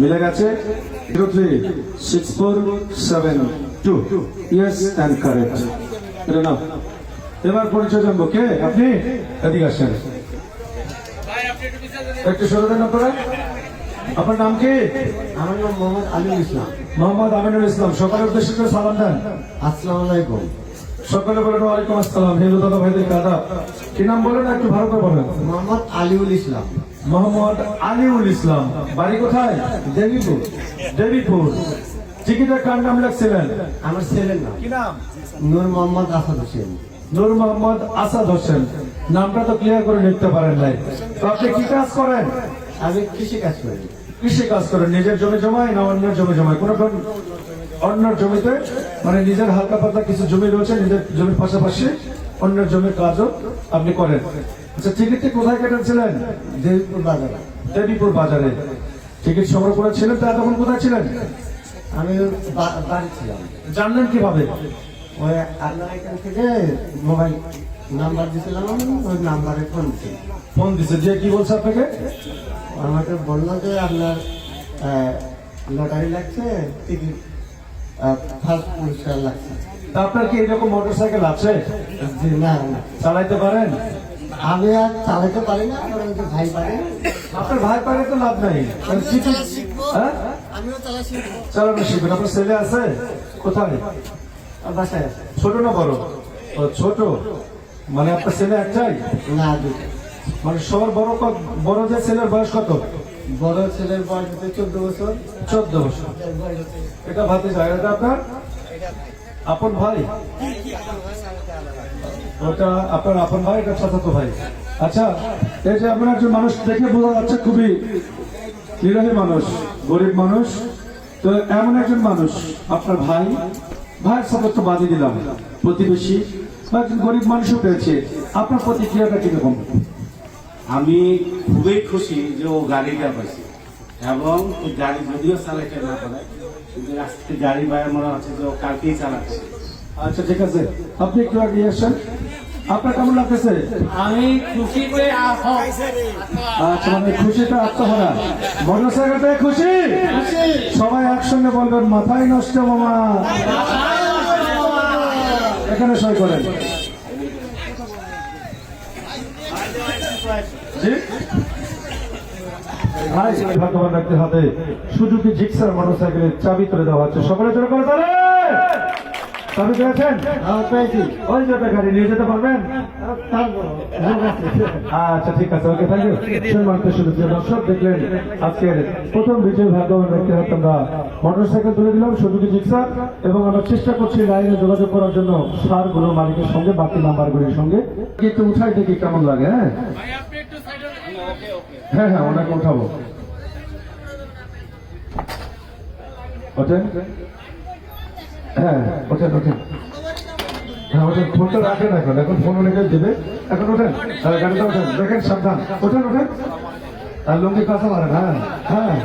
মিলে গেছে zero three six four seven two. Yes and correct এটা নাও। এবার পরিচয় জানব। কে? আপনি? এদিকে আসেন। একটু সরে দেন আপনারা। আপনার নাম কি? আমার নাম মোহাম্মদ আলিম ইসলাম। মোহাম্মদ আমিনুল ইসলাম সকালের উদ্দেশ্যে করে সালাম দেন। আসসালামু আলাইকুম। সকালে বলেন ওয়ালাইকুম আসসালাম হিন্দু দাদা ভাইদের কাদা কি নাম বলেন একটু ভালো করে বলেন। মোহাম্মদ আলিউল ইসলাম। মোহাম্মদ আলিউল ইসলাম। বাড়ি কোথায়? দেবীপুর। দেবীপুর। টিকিটের কার নাম লাগছিলেন আমার ছেলের নাম। কি নাম? নূর মোহাম্মদ আসাদ হোসেন। নূর মোহাম্মদ আসাদ হোসেন। নামটা তো ক্লিয়ার করে লিখতে পারেন নাই। তো আপনি কি কাজ করেন? আমি কৃষি কাজ করি। কৃষি কাজ করেন। নিজের জমি জমায় না অন্যের জমি জমায়? কোন অন্য জমিতে মানে নিজের হালকা পাতলা কিছু জমি রয়েছে নিজের জমির পাশাপাশি অন্যের জমির কাজও আপনি করেন। আচ্ছা টিকিটটি কোথায় কেটেছিলেন? দেবীপুর বাজারে। দেবীপুর বাজারে। টিকিট সংগ্রহ করেছিলেন তা তখন কোথায় ছিলেন? আমি বাড়ি ছিলাম। জানলেন কীভাবে? ওই আপনার এখান থেকে মোবাইল নাম্বার দিয়েছিলাম ওই নাম্বারে ফোন দিয়েছি। ফোন দিছে যে কি বলছে আপনাকে? আমাকে বলল যে আপনার লটারি লাগছে টিকিট ফার্স্ট পুরস্কার লাগছে। আপনার কি এরকম মোটর সাইকেল আছে? জি না না। চালাইতে পারেন? আমি আর চালাইতে পারি না আমার ওই ভাই পারে। আপনার ভাই পারে তো লাভ নাই। হ্যাঁ? চালানো শিখবেন। আপনার ছেলে আছে? কোথায়? বাসায় আছে। ছোট না বড়? ও ছোট। মানে আপনার ছেলে একটাই? না দুটো মানে সবার বড় কত বড় যে ছেলের বয়স কত? বড় ছেলের বয়স হচ্ছে চোদ্দ বছর। চোদ্দ বছর। এটা ভাতে যায় এটা আপনার? আপন ভাই? ওটা আপনার আপন ভাই এটা চাচাতো ভাই? আচ্ছা এই যে আপনার একজন মানুষ দেখে বোঝা যাচ্ছে খুবই নিরীহ মানুষ, গরিব মানুষ। তো এমন একজন মানুষ, আপনার ভাই? ভাইয়ের সাথে তো বাদই দিলাম, প্রতিবেশী বা একজন গরিব মানুষও পেয়েছে। আপনার প্রতিক্রিয়াটা কীরকম? আমি খুবই খুশি যে ও গাড়িটা পাইছে। এবং গাড়ি যদিও চালাইতে না পারে কিন্তু আজকে গাড়ি বাইরে মনে হচ্ছে যে ও কালকেই চালাচ্ছে আচ্ছা ঠিক আছে। আপনি একটু আগে আসেন। আপনার কেমন লাগতেছে? আমি খুশি করে আচ্ছা মানে খুশিটা আত্মহারা। মোটর সাইকেলটাই খুশি। সবাই একসঙ্গে বলবেন মাথায় নষ্ট মামা। এখানে সই করেন। জি? ব্যক্তির হাতে সুজুকি জিক্সার মোটর সাইকেলের চাবি তুলে দেওয়া হচ্ছে। সকলে জোরে করে তালে চাবি পেয়েছেন ওই গাড়ি নিয়ে যেতে পারবেন। আচ্ছা ঠিক আছে ওকে থ্যাংক ইউ সম্মানিত শুধু দর্শক দেখলেন আজকের প্রথম বিজয় ভাগ্যবান ব্যক্তি হাতে আমরা মোটর সাইকেল তুলে দিলাম সুযোগী জিক্সা এবং আমরা চেষ্টা করছি লাইনে যোগাযোগ করার জন্য সারগুলো মালিকের সঙ্গে বাকি নাম্বারগুলির সঙ্গে। একটু উঠাই দেখি কেমন লাগে হ্যাঁ? হ্যাঁ হ্যাঁ ওনাকে উঠাবো। ওঠেন? হ্যাঁ ওঠেন ওঠেন। হ্যাঁ ওঠেন ফোনটা রাখেন এখন। এখন ফোন অনেকে দেবে? এখন ওঠেন। হ্যাঁ, গাড়িতে ওঠেন। দেখেন সাবধান। ওঠেন ওঠেন। আর লুঙ্গি কথা মারেন হ্যাঁ হ্যাঁ।